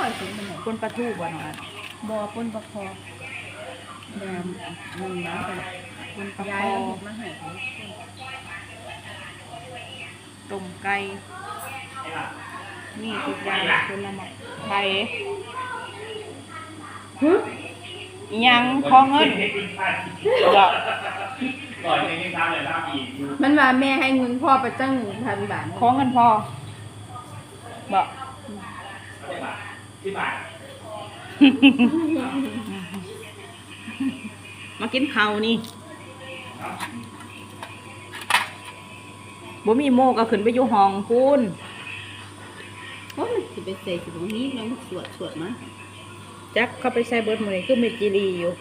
ค่อยกินขนมคนปลาทูบ่เนาะบ่ปนประคอแดมมันน้ำกันคนปลาย้าคยอเอาเห็ดมาให้ต้มไก่ นี่ทุกอย่างคนละหมดไข่อิหยังขอเงินบ่ก่อนจะกินข้าวเลยครับอีกอยู่มันว่าแม่ให้เงินพ่อไปตั้งหนึ่งพันบาทขอเงินพอบ่ ที่บาทมากินข้าวนี่บ่มีโมก็ขึ้นไปอยู่ห้องคุณโอ้ยสิไปใส่สิตรงนี้แล้วมันสวดสวดมาจักเข้าไปใส่เบิดมื้อนี้คือเมจิรีอยู่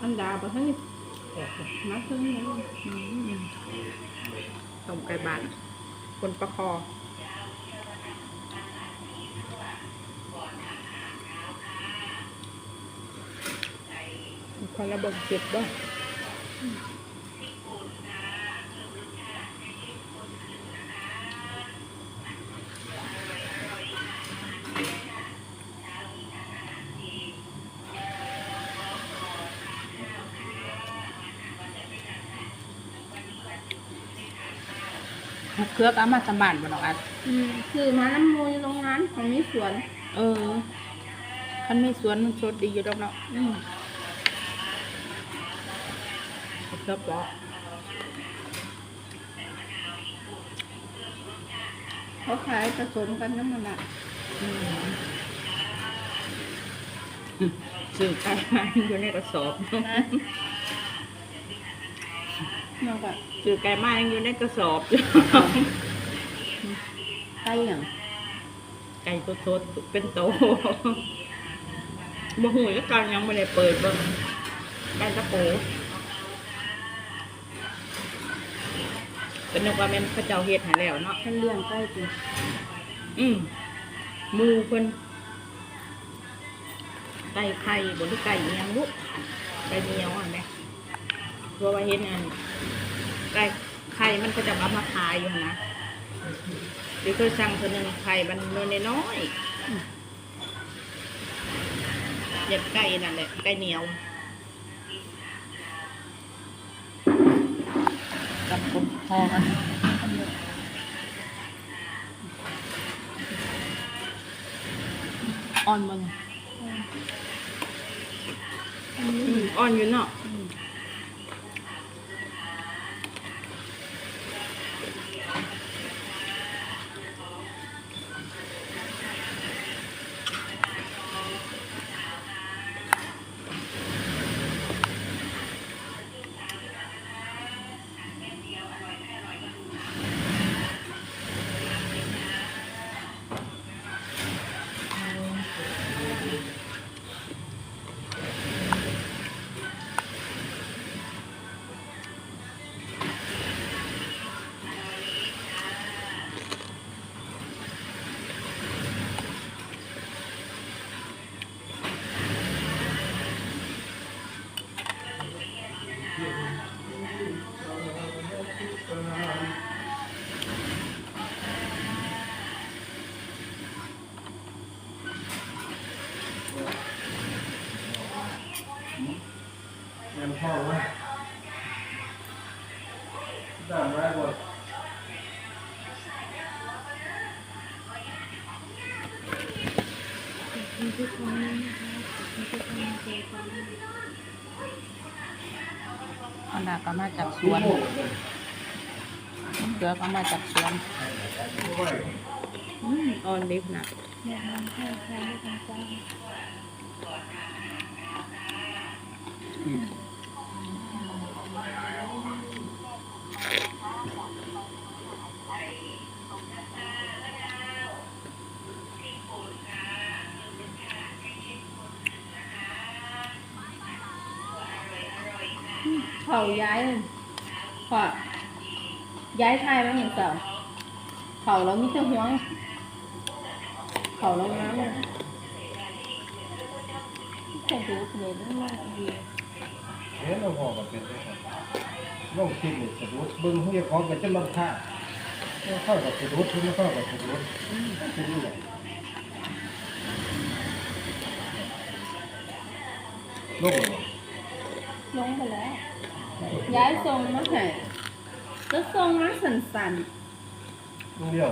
อันดาบ่ทันนี่มาถึงแล้วอืมต้มไก่บ้าน คนประคอคนระบบเจ็บบ่ เครือก็เอามาสมานบ่น้องอันอืมคือมาน้ำมูอยู่โรงงานของมีสวน เออคันมีสวนมันสดดีอยู่ดอกเนาะอืมเครือปอกเขาขายผสมกันน้ำมันอะอืมซื้อไก่มาอยู่ในกระสอบนะ นอกจากซื้อไก่มายังอยู่ในกระสอบไก่อย่างไก่ตัวสดเป็นโตบ่หูแล้วกันยังไม่ได้เปิดเบิ่งไก่ตะโกเป็นนึกว่าแม่นพระเจ้าเฮ็ดให้แล้วเนาะท่านเลี้ยงไก่จริงอืมหมูเพิ่นไก่ไข่บนที่ไก่อิหยังลูกไก่เหนียวอะแม่เพราะว่าเห็นอัน ไก่ไข่มันก็จะเอามาขายอยู่นะหรือเคยสั่งคนหนึ่งไข่มันนวลน้อยๆอืมอยากไก่นั่นแหละไก่เหนียวกับคนพอกันอ่อนมันอันนี้ อืมอ่อนอยู่เนาะเงินพ่อวะได้ไหมหมดอันดาก็มาจากสวนเกลือก็มาจากสวนอืมอ่อนดิบนะเนี่ยมันให้ใครไม่ต้องจ้าง เขาย้ายเลยพอย้ายทายมาเห็นเสาเขาเรามีแต่หัวเขาเราน้ำเลยแต่ดูเลยไม่มากดีเห็นเราพ่อก็เป็นได้ครับน้องคิดเลยสมมติเบิ่งเฮียของกันจะบังคับเข้ากับสุดที่ไม่เข้ากับสุดที่นี่แหละลูกลงไปแล้ว ย้ายทรงมาให้แล้วทรงมาสันสันลูกเดียว